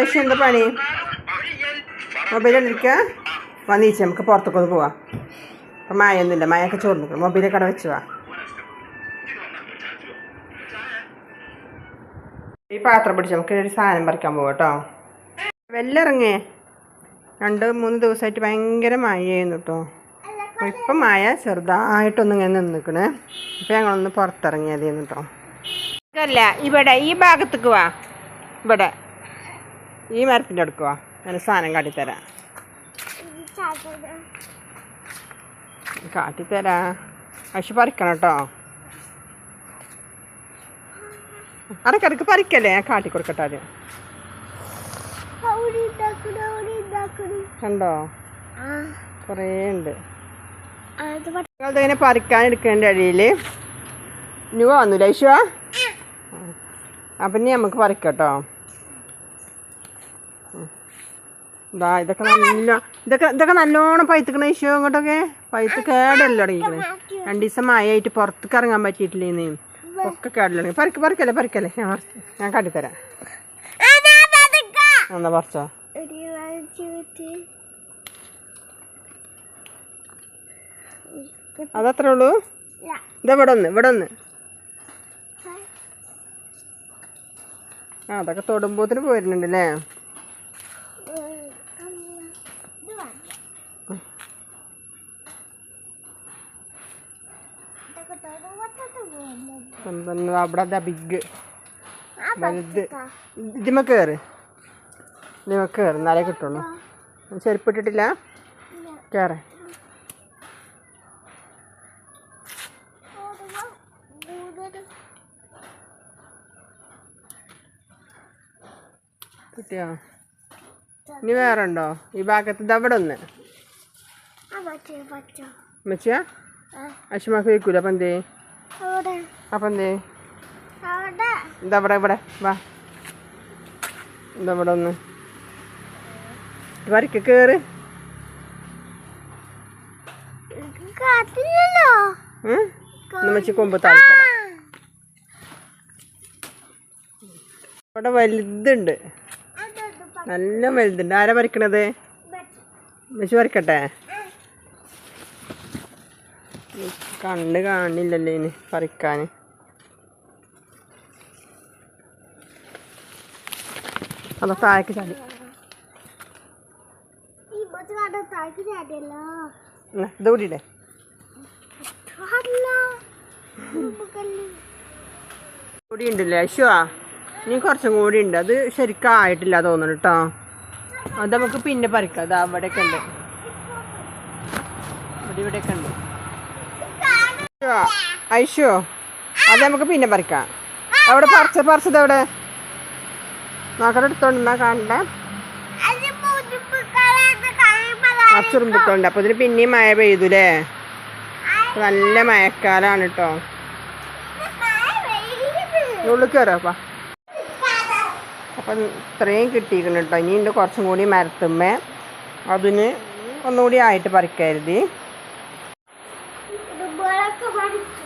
ഐഷു എന്താ പണി? മൊബൈലിരിക്കുക വന്നീച്ച നമുക്ക് പുറത്തൊക്കെ ഒന്ന് പോവാം. അപ്പം മായൊന്നുമില്ല. മായൊക്കെ ചോറ് നിൽക്കണം മൊബൈലൊക്കെ അവിടെ വെച്ച് വാ. ഈ പാത്രം പിടിച്ച് നമുക്ക് ഒരു സാധനം പറിക്കാൻ പോവാം കേട്ടോ. വെല്ലിറങ്ങേ. രണ്ട് മൂന്ന് ദിവസമായിട്ട് ഭയങ്കര മഴയായിരുന്നു കേട്ടോ. ഇപ്പം മഴ ചെറുതായിട്ടൊന്നും ഇങ്ങനെ നിന്നിക്കണ്. ഇപ്പം ഞങ്ങളൊന്ന് പുറത്തിറങ്ങിയതായിരുന്നു കേട്ടോ. അല്ല ഇവിടെ ഈ ഭാഗത്തേക്ക് വാ. ഇവിടെ. ഈ മരത്തിന്റെ അടുക്കുവാ ഞാൻ സാധനം കാട്ടിത്തരാം. കാട്ടിത്തരാ. പക്ഷെ പറിക്കണം കേട്ടോ. അടക്കടക്ക് പറിക്കല്ലേ? ഞാൻ കാട്ടി കൊടുക്കട്ടെ അത് കണ്ടോ? കുറേ ഉണ്ട്. ഇങ്ങനെ പറിക്കാൻ എടുക്കേണ്ട അടിയിൽ നുവ വന്നില്ല ഐശുവാ? അപ്പം ഇനി നമുക്ക് പറിക്കട്ടോ ഇതാ ഇതൊക്കെ നല്ല ഇതൊക്കെ ഇതൊക്കെ നല്ലോണം പൈത്തുക്കണ ഇഷ്യൂ ഇങ്ങോട്ടൊക്കെ. പൈത്ത് കേടല്ലോ തുടങ്ങിക്കണേ രണ്ട് ദിവസം മഴയായിട്ട് പുറത്തേക്ക് ഇറങ്ങാൻ പറ്റിയിട്ടില്ലേന്ന്. ഒക്കെ കേടല്ലോ പറിക്ക് പറിക്കല്ലേ പറിക്കല്ലേ. ഞാൻ ഞാൻ കാട്ടിത്തരാം. എന്നാ പറിച്ചോ? അതത്രേ ഉള്ളൂ? ഇതാ ഇവിടെ ഒന്ന് ഇവിടെ ഒന്ന്. ആ അതൊക്കെ തൊടുമ്പോത്തിന് പോരുന്നുണ്ട് അല്ലേ പിന്നെ അവിടെ അതാ ബിഗ് വലുത്. ഇതിമ കയറ് ഇതിമ കയറ് എന്നാലേ കിട്ടുള്ളൂ. ചെരുപ്പിട്ടിട്ടില്ല? കയറേ കിട്ടിയോ? ഇനി വേറെ ഉണ്ടോ ഈ ഭാഗത്ത് അവിടെ ഒന്ന് മെച്ചിയാ അശ്മാക്ക് അപ്പം എന്തേ? അപ്പം എന്തേ? എന്താ ഇവിടെ ഇവിടെ. വാ. എന്താ ഇവിടെ ഒന്ന്? വരക്ക് കയറ് നമ്മച്ചി കൊമ്പ് താഴ്ത്തരാം ഇവിടെ വലുതുണ്ട്. നല്ല വലുതുണ്ട്. ആരാ വരക്കണത് വെച്ച്. പറിക്കട്ടെ കണ്ണ് കാണില്ലല്ലേ ഇനി പറിക്കാൻ അതാ താഴേക്ക് ചാടി. ഇത് കൂടിയില്ലേ? കൂടി ഉണ്ടല്ലേ അശ്വാ ഇനി കുറച്ചും കൂടി ഉണ്ട് അത് ശരിക്കും ആയിട്ടില്ല തോന്നുന്നു കേട്ടോ അത് നമുക്ക് പിന്നെ പറിക്കാം. അതാ അവിടെയൊക്കെ ഉണ്ട്. ഇവിടെ ഇവിടെയൊക്കെ ഉണ്ട്. ഐഷോ അത് നമുക്ക് പിന്നെ പറിക്കാം. അവിടെ പറിച്ച പറിച്ചത് എവിടെ? നോക്കട്ടെ എടുത്തോണ്ട് കാണണ്ടേ? പറിച്ചുറുമ്പിത്തോണ്ട് അപ്പൊ ഇതിന് പിന്നെയും മഴ പെയ്തുല്ലേ നല്ല മഴക്കാലാണ് കേട്ടോ ഉള്ളിൽ അപ്പം ഇത്രയും കിട്ടിയിരിക്കണം കേട്ടോ ഇനി ഉണ്ട് കുറച്ചും കൂടി മരത്തുമ്മേ. അതിന് ഒന്നുകൂടി ആയിട്ട് പറിക്കരുത്. Thank you.